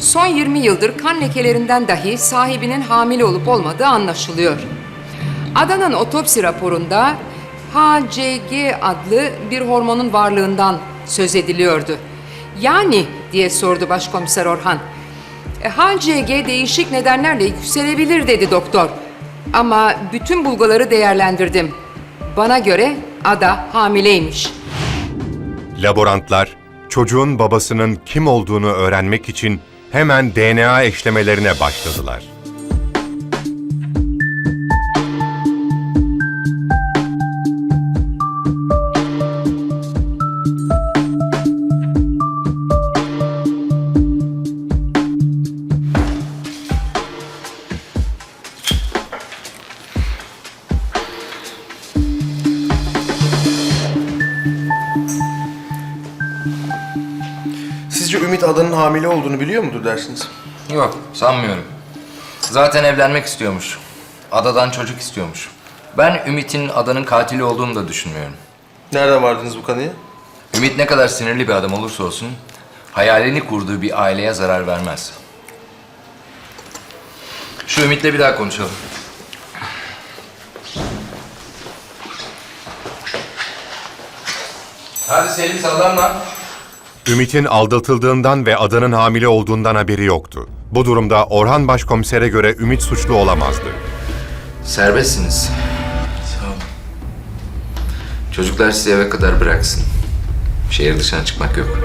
Son 20 yıldır kan lekelerinden dahi sahibinin hamile olup olmadığı anlaşılıyor. Adanın otopsi raporunda HCG adlı bir hormonun varlığından söz ediliyordu. Yani diye sordu Başkomiser Orhan. "E, HCG değişik nedenlerle yükselebilir dedi doktor. Ama bütün bulguları değerlendirdim. Bana göre ada hamileymiş. Laborantlar çocuğun babasının kim olduğunu öğrenmek için hemen DNA eşlemelerine başladılar. Sizce Ümit Adan'ın hamile olduğunu biliyor mudur dersiniz? Yok, sanmıyorum. Zaten evlenmek istiyormuş. Adadan çocuk istiyormuş. Ben Ümit'in adanın katili olduğunu da düşünmüyorum. Nereden vardınız bu kanıya? Ümit ne kadar sinirli bir adam olursa olsun, hayalini kurduğu bir aileye zarar vermez. Şu Ümit'le bir daha konuşalım. Hadi Selim sallanma. Ümit'in aldatıldığından ve adanın hamile olduğundan haberi yoktu. Bu durumda Orhan Başkomiser'e göre Ümit suçlu olamazdı. Serbestsiniz. Sağ olun. Çocuklar sizi eve kadar bıraksın. Şehir dışına çıkmak yok.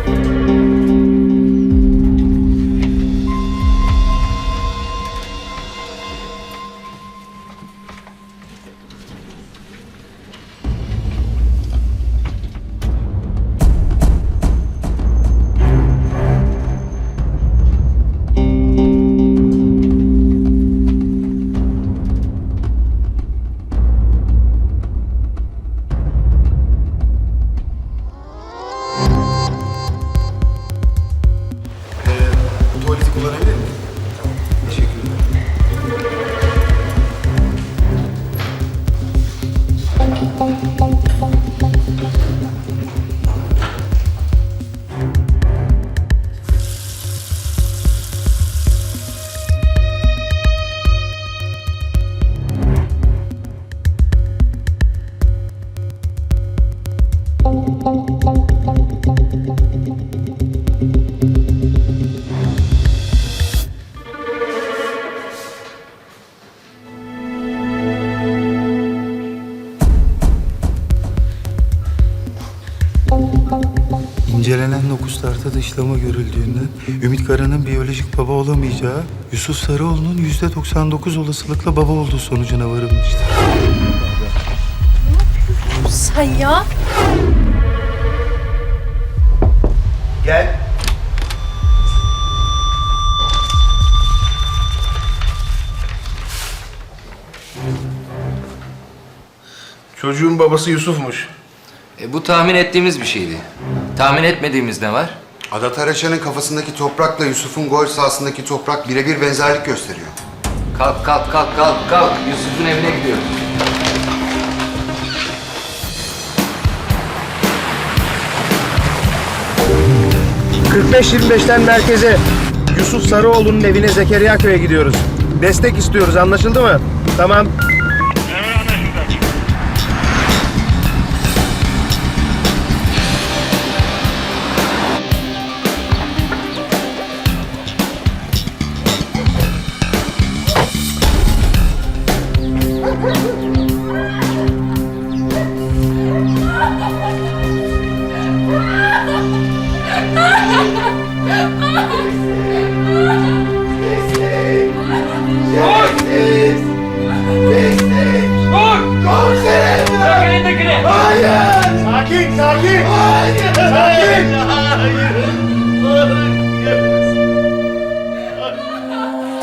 İncelenen nokuslarda dışlama görüldüğünden Ümit Kara'nın biyolojik baba olamayacağı, Yusuf Sarıoğlu'nun yüzde 99 olasılıkla baba olduğu sonucuna varılmıştır. Sen ya. Gel. Çocuğun babası Yusuf'muş. E, bu tahmin ettiğimiz bir şeydi. Tahmin etmediğimiz ne var? Ada Taraçan'ın kafasındaki toprakla Yusuf'un gol sahasındaki toprak birebir benzerlik gösteriyor. Kalk kalk kalk kalk kalk. Yusuf'un evine gidiyoruz. merkeze Yusuf Sarıoğlu'nun evine Zekeriya Köy'e gidiyoruz. Destek istiyoruz anlaşıldı mı? Tamam.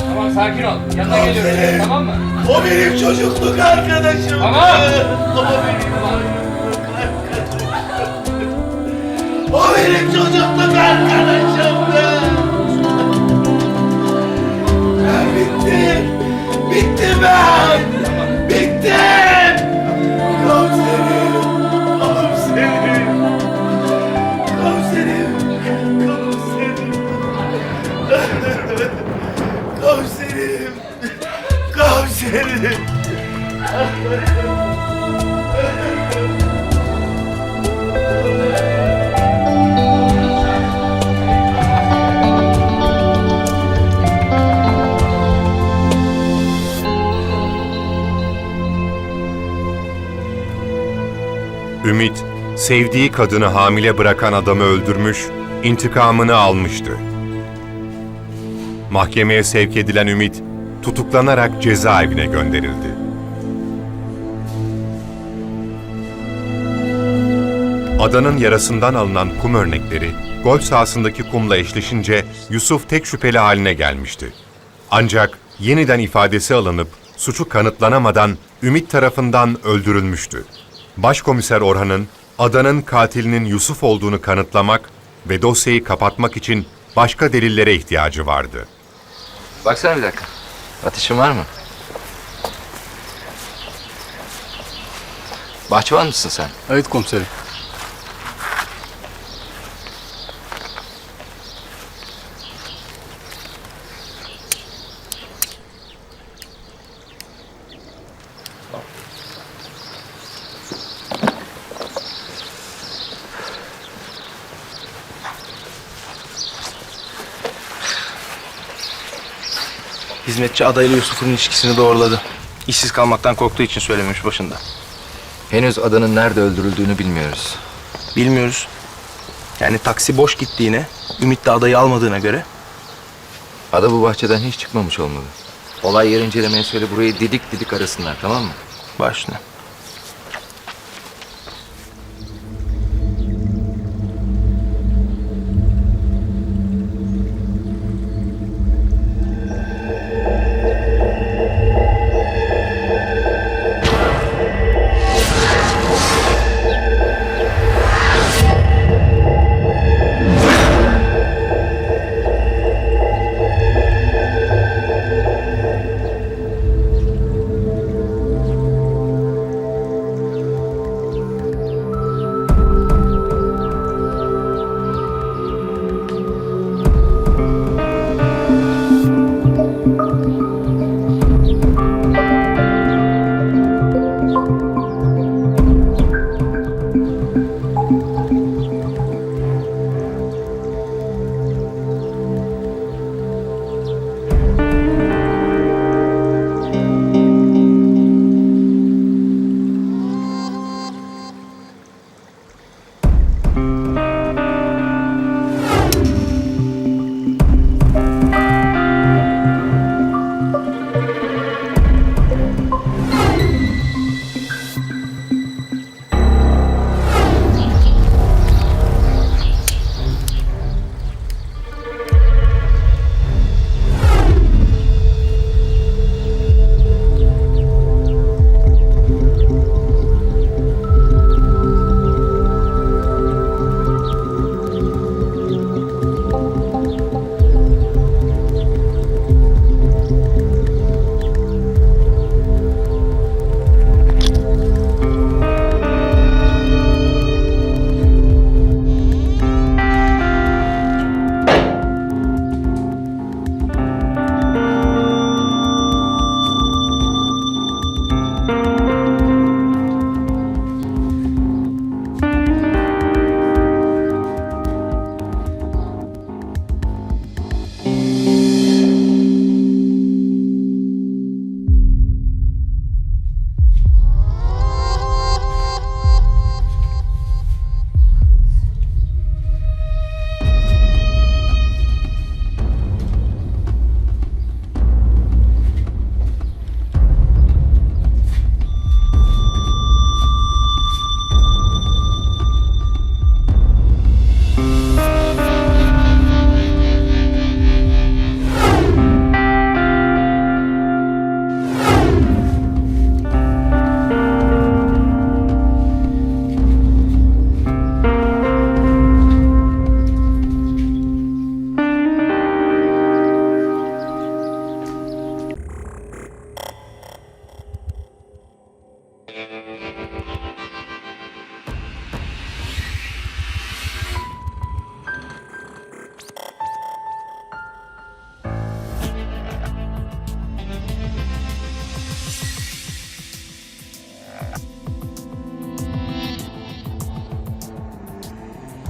Tamam sakin ol. Yanına geliyorum. Tamam mı? O benim çocukluk arkadaşım. Tamam. O benim çocukluk arkadaşımdı. Ümit, sevdiği kadını hamile bırakan adamı öldürmüş, intikamını almıştı. Mahkemeye sevk edilen Ümit, tutuklanarak cezaevine gönderildi. Adanın yarasından alınan kum örnekleri, golf sahasındaki kumla eşleşince Yusuf tek şüpheli haline gelmişti. Ancak yeniden ifadesi alınıp suçu kanıtlanamadan Ümit tarafından öldürülmüştü. Başkomiser Orhan'ın adanın katilinin Yusuf olduğunu kanıtlamak ve dosyayı kapatmak için başka delillere ihtiyacı vardı. Baksana bir dakika. Ateşin var mı? Bahçıvan mısın sen? Evet komiserim. Hizmetçi adayla Yusuf'un ilişkisini doğruladı. İşsiz kalmaktan korktuğu için söylememiş başında. Henüz adanın nerede öldürüldüğünü bilmiyoruz. Bilmiyoruz. Yani taksi boş gittiğine, Ümit de adayı almadığına göre Ada bu bahçeden hiç çıkmamış olmalı. Olay yer incelemeye söyle burayı didik didik arasınlar tamam mı? başına.